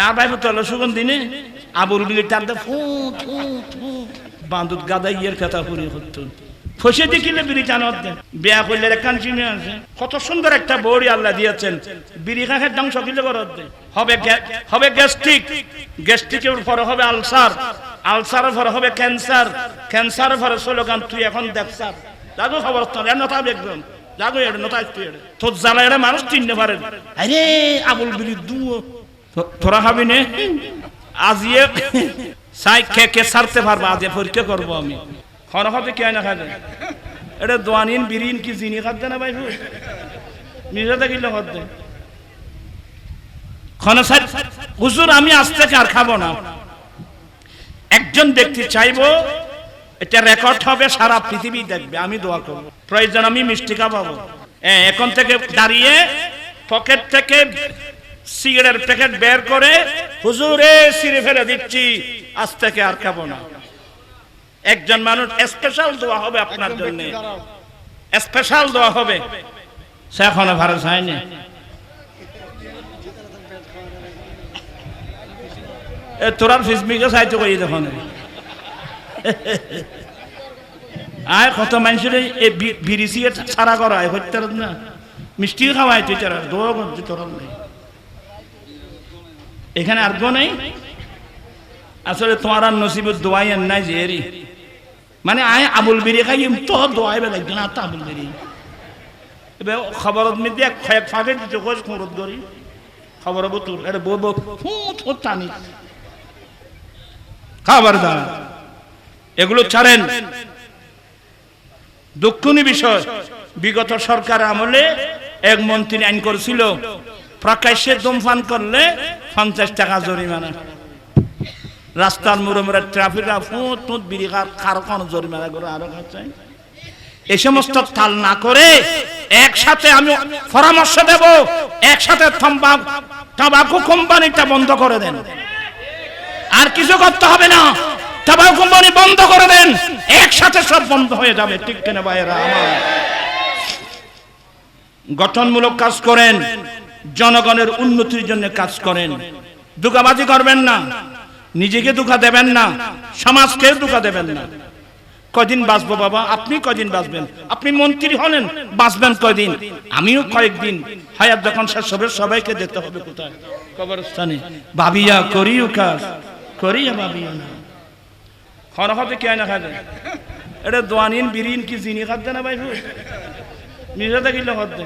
আর ভাই তল সুগন্ধি নে আবুল বিলি টান দে, ফু গাদা ইয়ের কথা পুরি হতো ফসে দেখিলে বিড়ি টানত বিয়া করলে একখান চিনে আছে কত সুন্দর একটা বড়ি আল্লাহ দিয়েছেন। বিড়ি খাখের দাম সকিলে করত হবে হবে গ্যাস্ট্রিক। গ্যাস্ট্রিকের পরে হবে আলসার। আলসারের পরে হবে ক্যান্সার। ক্যান্সারের পরে স্লোগান, তুই এখন দেখছার লাগো খবর তো নতা একদম লাগো এটা নতা তোর জ্বালা এটা মানুষ চিনতে পারেন আরে, আবুল বিড়ি দু তোরা খাবি নে। আজিয়ে সাই কে কে সারতে পারব আজ পরীক্ষা করব আমি। খন খাতে কে না খাবে এটা দোয়ানিন বিরিন কি জিনি খাদ্য না ভাই নিজে থাকিলে খাদ্য। খন সাই হুজুর আমি আজ থেকে আর খাব না। একজন ব্যক্তি চাইব এটা রেকর্ড হবে সারা পৃথিবী দেখবে আমি দোয়া করব। প্রয়োজন আমি মিষ্টি হ্যাঁ, এখন থেকে দাঁড়িয়ে পকেট থেকে সিগারেট প্যাকেট বের করে হুজুরে সিঁড়ে ফেলে দিচ্ছি আজ থেকে আর খাব না। একজন মানুষ স্পেশাল দোয়া হবে আপনার জন্য। স্পেশাল দোয়া হবে। সে এখনও ভারত হয়নি। তোরার ফিসমিকে সাহায্য করি তখন আয় কত মানুষের এই বিড়ি সিগারেট ছাড়া করা হয় হত্যা না। মিষ্টি খাওয়াই তুই তারা দোয়া করছি তোর নেই এখানে আর গো নেই? আসলে তোমার আর নসিবের দোয়াই আর নাই যে এরি মানে আয় আবুল বিড়ি খাই তো দোয়াই বেলা না তো আবুল বিড়ি এবার কয়েক ফাঁকে দিতে করি খবর এটা ফুট টানি। খাবার দান এগুলো ছাড়েন। দুঃখনী বিষয়, বিগত সরকার আমলে এক মন্ত্রী আইন করেছিল প্রকাশ্যে ধূমপান করলে পঞ্চাশ টাকা জরিমানা। রাস্তার মোড়ে মোড়ে ট্রাফিক ফুট ফুট বিড়ি জরিমানা করে আরও খাচ্ছে। এই সমস্ত তাল না করে একসাথে আমি পরামর্শ দেব, একসাথে তাবাকু কোম্পানিটা বন্ধ করে দেন। আর কিছু করতে হবে না, তাবাকু কোম্পানি বন্ধ করে দেন, একসাথে সব বন্ধ হয়ে যাবে, ঠিক কিনা ভাইয়েরা? আমার গঠনমূলক কাজ করেন। জনগণের উন্নতির জন্য কাজ করেন। দুকাবাজি করবেন না। নিজেকে দুঃখা দেবেন না। সমাজকে দুঃখা দেবেন না। কদিন বাঁচবো বাবা? আপনি কদিন বাঁচবেন? আপনি মন্ত্রী হলেন, বাঁচবেন কয়দিন? আমিও কয়েকদিন। হায়াত যখন শেষ হবে, সবাইকে যেতে হবে কোথায়? কবরস্থানে। ভাবিয়া করিও কাজ, করিয়া ভাবিয়া না। খরহতে কে না খাবে? এটা দোয়ানিন, বিরিন কি জিনি খাদ্য না ভাই নিজে থাকিলে খাদ্য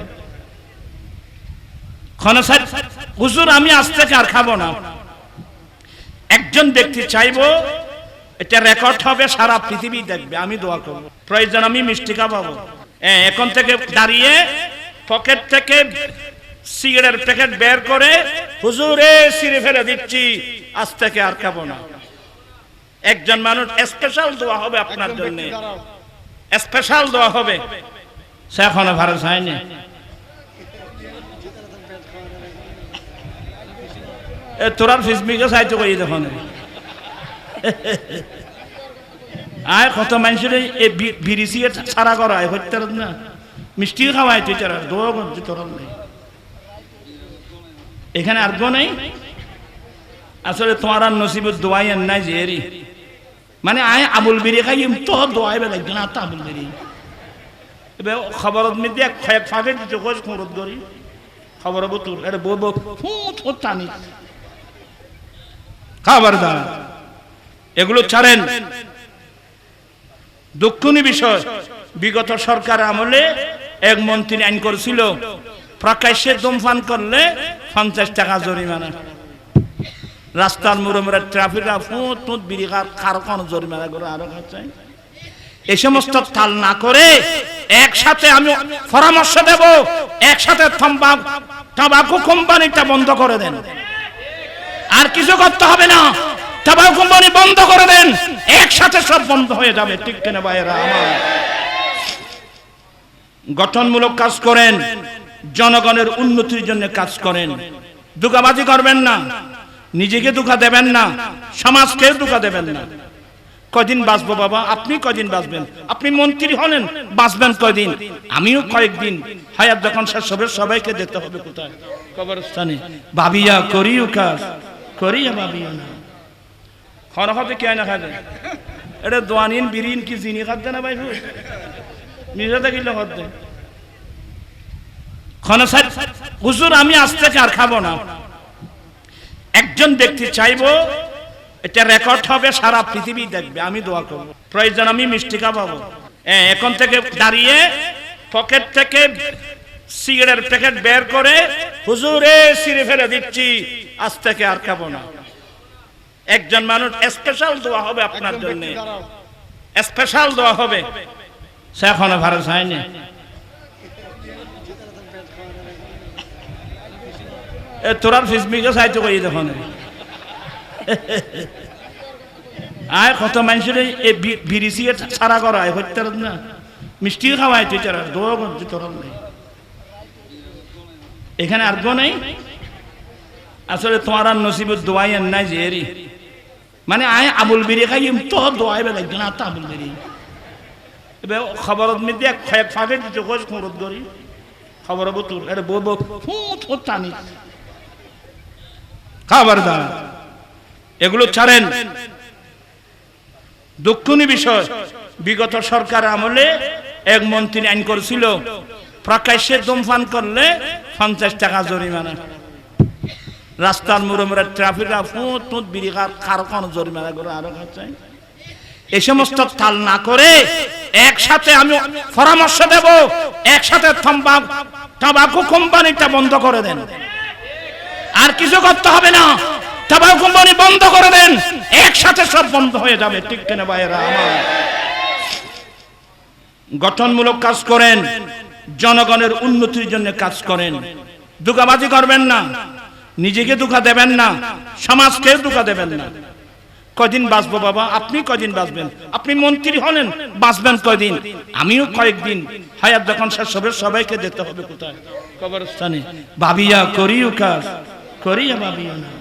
খনসার হুজুর আমি আজ থেকে আর খাব না। একজন ব্যক্তি চাইব এটা রেকর্ড হবে সারা পৃথিবী দেখবে আমি দোয়া করব। প্রয়োজন আমি মিষ্টি খাওয়াবো। হ্যাঁ, এখন থেকে দাঁড়িয়ে পকেট থেকে সিগারেট প্যাকেট বের করে হুজুরে সিঁড়ে ফেলে দিচ্ছি আজ থেকে আর খাব না। একজন মানুষ স্পেশাল দোয়া হবে আপনার জন্য। স্পেশাল দোয়া হবে। সে এখনও ভারত হয়নি। এ তোরার ফিসমিকে সাহায্য করি তখন আয় কত মানুষের এই ছাড়া করা হয় হত্যা না মিষ্টি খাওয়াই তুই তারা, দোয়া করছি নেই। এখানে আর গো নেই? আসলে তোমার আর নসিবের দোয়াই আর নাই যে মানে আয় আবুল বিড়ি খাই তো দোয়াই বেলা না তো আবুল বিড়ি। এবার খবরত মধ্যে এক ফাঁকে দিতে কোচ খবরত করি খবর বতুর এটা বউ বউ ফুট ফুট এগুলো ছাড়েন। দুঃখনী বিষয়, বিগত সরকার আমলে এক মন্ত্রী আইন করেছিল, প্রকাশ্যে ধূমপান করলে পঞ্চাশ টাকা জরিমানা। রাস্তার মোড়ে মোড়ে ট্রাফিক ফুট ফুট বিড়ি কার কোন জরিমানা করে আরও সমস্ত তাল না করে একসাথে আমি পরামর্শ দেব, একসাথে তাবাকু কোম্পানিটা বন্ধ করে দেন। আর কিছু করতে হবে না। তাবাকু কোম্পানি বন্ধ করে দেন। একসাথে সব বন্ধ হয়ে যাবে। ঠিক কেনা ভাইয়েরা? আমার গঠনমূলক কাজ করেন। জনগণের উন্নতির জন্য কাজ করেন। দুকাবাজি করবেন না। নিজেকে দুঃখা দেবেন না। সমাজকে দুঃখা দেবেন না। কদিন বাঁচবো বাবা? আপনি কদিন বাঁচবেন? আপনি মন্ত্রী হলেন, বাঁচবেন কয়দিন? আমিও কয়েকদিন। হায়াত যখন শেষ হবে, সবাইকে যেতে হবে কোথায়? কবরস্থানে। ভাবিয়া করিও কাজ। ভাবিও না। হতে কে না খাবে? এটা দোয়ানিন বিরিন কি জিনি না ভাই নিজে খন হুজুর আমি আজ থেকে আর খাব না। একজন ব্যক্তি চাইব এটা রেকর্ড হবে সারা পৃথিবী দেখবে আমি দোয়া করব। প্রয়োজন আমি মিষ্টি হ্যাঁ, এখন থেকে দাঁড়িয়ে পকেট থেকে সিগারেট প্যাকেট বের করে হুজুরে সিঁড়ে ফেলে দিচ্ছি আজ থেকে আর খাব না। একজন মানুষ স্পেশাল দোয়া হবে আপনার জন্য। স্পেশাল দোয়া হবে। সে এখনও ভারত হয়নি। এ তোরার ফিসমিকে সাহায্য করি তখন আয় কত মানুষের এই বি- বিড়ি সিগারেট ছাড়া করা হয় হত্যা না। মিষ্টি খাওয়াই তুই তারা দোয়া করছি তোরা নেই। এখানে আর গো নেই। আসলে তোমার আর নসিবত দোয়াই আর নাই যে এরি মানে আয় আবুল বিড়ি খাই তো দোয়াই বেলা না তো আবুল বিড়ি এবার মধ্যে এক ফাঁকে দিতে খুঁড়ত খবর বউ বউ টানি। খবরদার, এগুলো ছাড়েন। দুঃখনী বিষয় বিগত সরকার আমলে এক মন্ত্রী আইন করেছিল প্রকাশ্যে ধূমপান করলে পঞ্চাশ টাকা জরিমানা। রাস্তার মুড়ে মুড়ে বিড়ি খার কারও জরিমানা করে আরও খাচ্ছে? এই সমস্ত তাল না করে একসাথে আমি পরামর্শ দেব, একসাথে তাবাকু কোম্পানিটা বন্ধ করে দেন। আর কিছু করতে হবে না, তাবাকু কোম্পানি বন্ধ করে দেন, একসাথে সব বন্ধ হয়ে যাবে, ঠিক কেনা ভাইয়েরা? আমার গঠনমূলক কাজ করেন। জনগণের উন্নতির জন্য কাজ করেন। দুকাবাজি করবেন না। নিজেকে দুঃখা দেবেন না। সমাজকে দুঃখা দেবেন না। কদিন বাঁচবো বাবা? আপনি কদিন বাঁচবেন? আপনি মন্ত্রী হলেন, বাঁচবেন কয়দিন? আমিও কয়েকদিন। হায়াত যখন শেষ হবে, সবাইকে যেতে হবে কোথায়? কবরস্থানে। ভাবিয়া করিও কাজ। করিয়া ভাবিও না।